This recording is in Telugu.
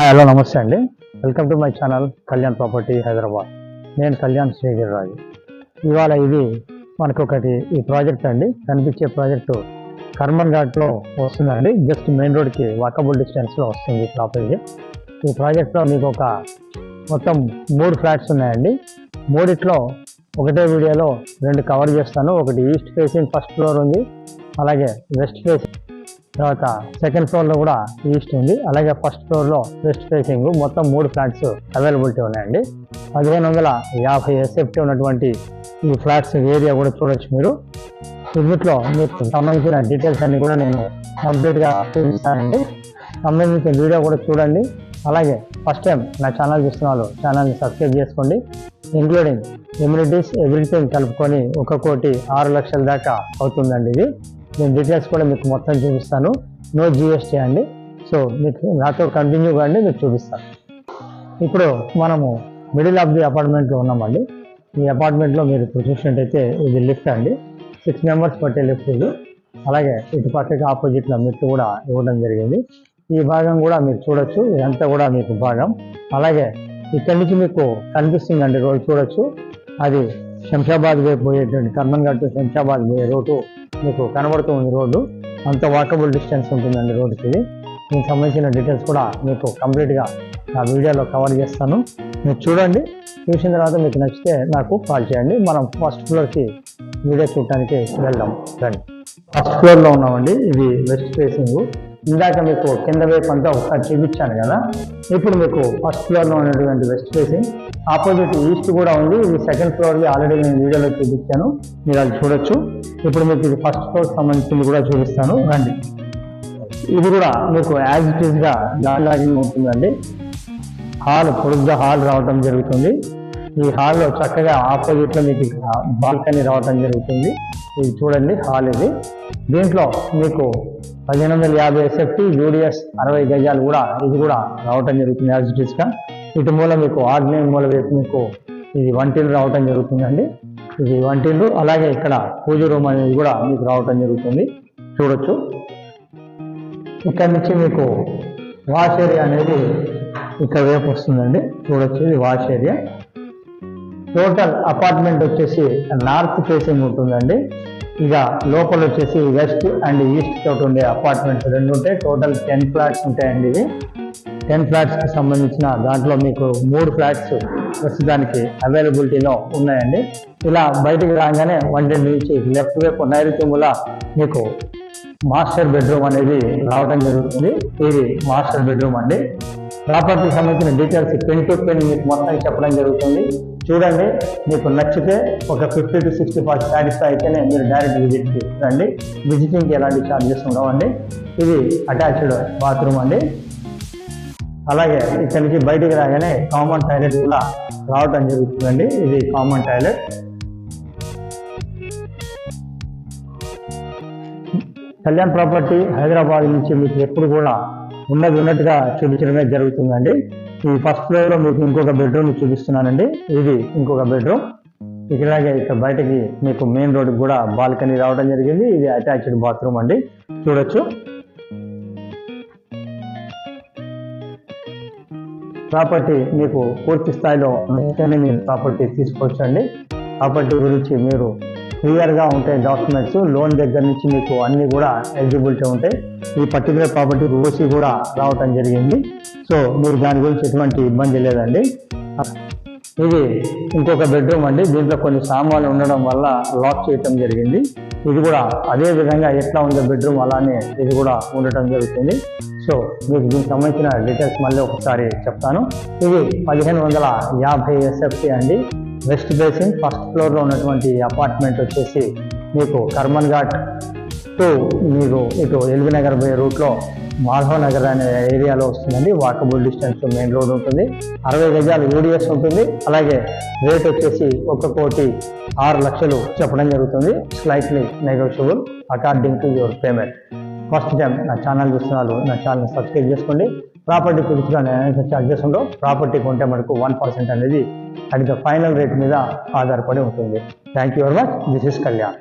హలో నమస్తే అండి. Welcome to my channel Kalyan property Hyderabad నేను కళ్యాణ్ శ్రీగిరిరాజు ఇవాళ ఇది మనకు ఒకటి ఈ ప్రాజెక్ట్ అండి. కనిపించే ప్రాజెక్టు కర్మన్ ఘాట్లో వస్తుందండి. జస్ట్ మెయిన్ రోడ్కి వాకబుల్ డిస్టెన్స్లో వస్తుంది ప్రాపర్టీ ఈ ప్రాజెక్ట్లో మీకు ఒక మొత్తం మూడు ఫ్లాట్స్ ఉన్నాయండి. మూడిట్లో ఒకటే వీడియోలో రెండు కవర్ చేస్తాను. ఒకటి ఈస్ట్ ఫేసింగ్ ఫస్ట్ ఫ్లోర్ ఉంది. అలాగే వెస్ట్ ఫేసింగ్ తర్వాత సెకండ్ ఫ్లోర్లో కూడా ఈస్ట్ ఉంది. అలాగే ఫస్ట్ ఫ్లోర్లో వెస్ట్ ఫేసింగ్ మొత్తం మూడు ఫ్లాట్స్ అవైలబిలిటీ ఉన్నాయండి. పదిహేను వందల యాభై ఎస్ఎఫ్టీ ఉన్నటువంటి ఈ ఫ్లాట్స్ ఏరియా కూడా చూడొచ్చు మీరు. ఇందులో మీకు సంబంధించిన డీటెయిల్స్ అన్ని కూడా నేను కంప్లీట్గా చూపిస్తానండి. సంబంధించిన వీడియో కూడా చూడండి. అలాగే ఫస్ట్ టైం నా ఛానల్ చూస్తున్న వాళ్ళు ఛానల్ని సబ్స్క్రైబ్ చేసుకోండి. ఇంక్లూడింగ్ ఇమ్యూనిటీస్ ఎవ్రీథింగ్ కలుపుకొని ఒక కోటి ఆరు లక్షల దాకా అవుతుందండి ఇది. నేను డీటెయిల్స్ కూడా మీకు మొత్తం చూపిస్తాను. నో జిఎస్టీ అండి సో మీకు నాతో కంటిన్యూ కాండి మీకు చూపిస్తాను. ఇప్పుడు మనము మిడిల్ ఆఫ్ ది అపార్ట్మెంట్లో ఉన్నామండి. ఈ అపార్ట్మెంట్లో మీరు ఇప్పుడు చూసినట్టయితే ఇది లిఫ్ట్ అండి. సిక్స్ మెంబర్స్ పట్టే లిఫ్ట్ ఇది. అలాగే ఇటు పక్కకి ఆపోజిట్లో మెట్లు కూడా ఇవ్వడం జరిగింది. ఈ భాగం కూడా మీరు చూడొచ్చు. ఇదంతా కూడా మీకు భాగం. అలాగే ఇక్కడి నుంచి మీకు కనిపిస్తుందండి రోడ్ చూడొచ్చు. అది శంషాబాద్ వైపు పోయేటువంటి కర్మన్ గట్టు శంషాబాద్ పోయే రోడ్డు మీకు కనబడుతూ ఉంది రోడ్డు. అంత వాకబుల్ డిస్టెన్స్ ఉంటుందండి రోడ్డుకి ఇది దీనికి సంబంధించిన డీటెయిల్స్ కూడా మీకు కంప్లీట్గా నా వీడియోలో కవర్ చేస్తాను. మీరు చూడండి చూసిన తర్వాత మీకు నచ్చితే నాకు కాల్ చేయండి. మనం ఫస్ట్ ఫ్లోర్కి వీడియో చూడటానికి వెళ్దాం. రండి. ఫస్ట్ ఫ్లోర్లో ఉన్నామండి. ఇది వెస్ట్ ఫేసింగ్ ఇందాక మీకు కింద వైపు అంతా ఒకసారి చూపించాను కదా. ఇప్పుడు మీకు ఫస్ట్ ఫ్లోర్లో ఉన్నటువంటి వెస్ట్ ఫేసింగ్ ఆపోజిట్ ఈస్ట్ కూడా ఉంది. ఇది సెకండ్ ఫ్లోర్ది ఆల్రెడీ నేను వీడియోలో చూపించాను. మీరు అది చూడొచ్చు. ఇప్పుడు మీకు ఇది ఫస్ట్ ఫ్లోర్ సంబంధించింది కూడా చూపిస్తాను. రండి. ఇది కూడా మీకు యాజ్ ఇట్ ఈస్గా దానిలాగే ఉంటుందండి హాల్ పొడుగ్గా హాల్ రావటం జరుగుతుంది. ఈ హాల్లో చక్కగా ఆపోజిట్లో మీకు బాల్కనీ రావటం జరుగుతుంది. ఇది చూడండి హాల్ ఇది. దీంట్లో మీకు పదిహేను వందల యాభై ఎస్ఎఫ్టీ యూడిఎస్ అరవై గజాలు కూడా ఇది కూడా రావటం జరుగుతుంది యాజ్ ఇట్ ఇస్గా ఇటు మూల మీకు ఆర్డినరీ మూల వైపు మీకు ఇది వంటిల్లు రావటం జరుగుతుందండి. ఇది వంటిల్లు అలాగే ఇక్కడ పూజ రూమ్ అనేది కూడా మీకు రావటం జరుగుతుంది. చూడొచ్చు. ఇక్కడ నుంచి మీకు వాష్ ఏరియా అనేది ఇక్కడ వైపు వస్తుందండి. చూడొచ్చు ఇది వాష్ ఏరియా టోటల్ అపార్ట్మెంట్ వచ్చేసి నార్త్ ఫేసింగ్ ఉంటుందండి. ఇక లోపల వచ్చేసి వెస్ట్ అండ్ ఈస్ట్ తోటి ఉండే అపార్ట్మెంట్స్ రెండు ఉంటాయి. టోటల్ టెన్ ఫ్లాట్స్ ఉంటాయండి ఇవి. టెన్ ఫ్లాట్స్కి సంబంధించిన దాంట్లో మీకు మూడు ఫ్లాట్స్ ప్రస్తుతానికి అవైలబిలిటీలో ఉన్నాయండి. ఇలా బయటికి రాగానే వంటి నుంచి లెఫ్ట్ వైపు నైరుతి మూల మీకు మాస్టర్ బెడ్రూమ్ అనేది రావడం జరుగుతుంది. ఇది మాస్టర్ బెడ్రూమ్ అండి. ప్రాపర్టీకి సంబంధించిన డీటెయిల్స్ పెన్ టు పెన్ మీకు మొత్తం చెప్పడం జరుగుతుంది. చూడండి మీకు నచ్చితే ఒక fifty to sixty percent satisfy అయితేనే మీరు డైరెక్ట్ విజిట్ రండి విజిటింగ్కి ఎలాంటి ఛార్జెస్ ఉండవండి. ఇది అటాచ్డ్ బాత్రూమ్ అండి. అలాగే ఇక్కడి నుంచి బయటికి రాగానే కామన్ టాయిలెట్ కూడా రావటం జరుగుతుందండి. ఇది common toilet Kalyan property Hyderabad నుంచి మీకు ఎప్పుడు కూడా ఉన్నది ఉన్నట్టుగా చూపించడమే జరుగుతుందండి. ఈ ఫస్ట్ ఫ్లోర్లో మీకు ఇంకొక బెడ్రూమ్ చూపిస్తున్నానండి. ఇది ఇంకొక బెడ్రూమ్ ఇలాగే ఇక్కడ బయటకి మీకు మెయిన్ రోడ్కి కూడా బాల్కనీ రావడం జరిగింది. ఇది అటాచ్డ్ బాత్రూమ్ అండి. చూడొచ్చు. ప్రాపర్టీ మీకు పూర్తి స్థాయిలో మీరు ప్రాపర్టీ తీసుకోవచ్చు అండి ప్రాపర్టీ గురించి మీరు క్లియర్గా ఉంటాయి డాక్యుమెంట్స్ లోన్ దగ్గర నుంచి మీకు అన్నీ కూడా ఎలిజిబిలిటీ ఉంటాయి. ఈ పర్టికులర్ ప్రాపర్టీ ఓసీ కూడా రావటం జరిగింది. సో మీరు దాని గురించి ఎటువంటి ఇబ్బంది లేదండి. ఇది ఇంకొక బెడ్రూమ్ అండి. దీంట్లో కొన్ని సామాన్లు ఉండడం వల్ల లాక్ చేయటం జరిగింది. ఇది కూడా అదే విధంగా ఎట్లా ఉందో బెడ్రూమ్ అలానే ఇది కూడా ఉండటం జరుగుతుంది. సో మీకు దీనికి సంబంధించిన డీటెయిల్స్ మళ్ళీ ఒకసారి చెప్తాను. ఇది పదిహేను వందల యాభై ఎస్ఎఫ్టీ అండి. వెస్ట్ బేసిన్ ఫస్ట్ ఫ్లోర్లో ఉన్నటువంటి అపార్ట్మెంట్ వచ్చేసి మీకు కర్మన్ ఘాట్ టు మీకు ఇటు ఎల్బీ నగర్ పోయే రూట్లో మాధవ నగర్ అనే ఏరియాలో వస్తుందండి. వాకబుల్ డిస్టెన్స్ మెయిన్ రోడ్ ఉంటుంది. అరవై గజాలు యూడిఎస్ ఉంటుంది. అలాగే రేట్ వచ్చేసి ఒక కోటి ఆరు లక్షలు చెప్పడం జరుగుతుంది. Slightly negotiable according to your payment first time నా ఛానల్ చూస్తున్నారు నా ఛానల్ సబ్స్క్రైబ్ చేసుకోండి. ప్రాపర్టీ గురించి నేను ఛార్జెస్ ఉండవు ప్రాపర్టీ కొంటే మనకు వన్ పర్సెంట్ అనేది అది ఫైనల్ రేట్ మీద ఆధారపడి ఉంటుంది. Thank you very much this is Kalyan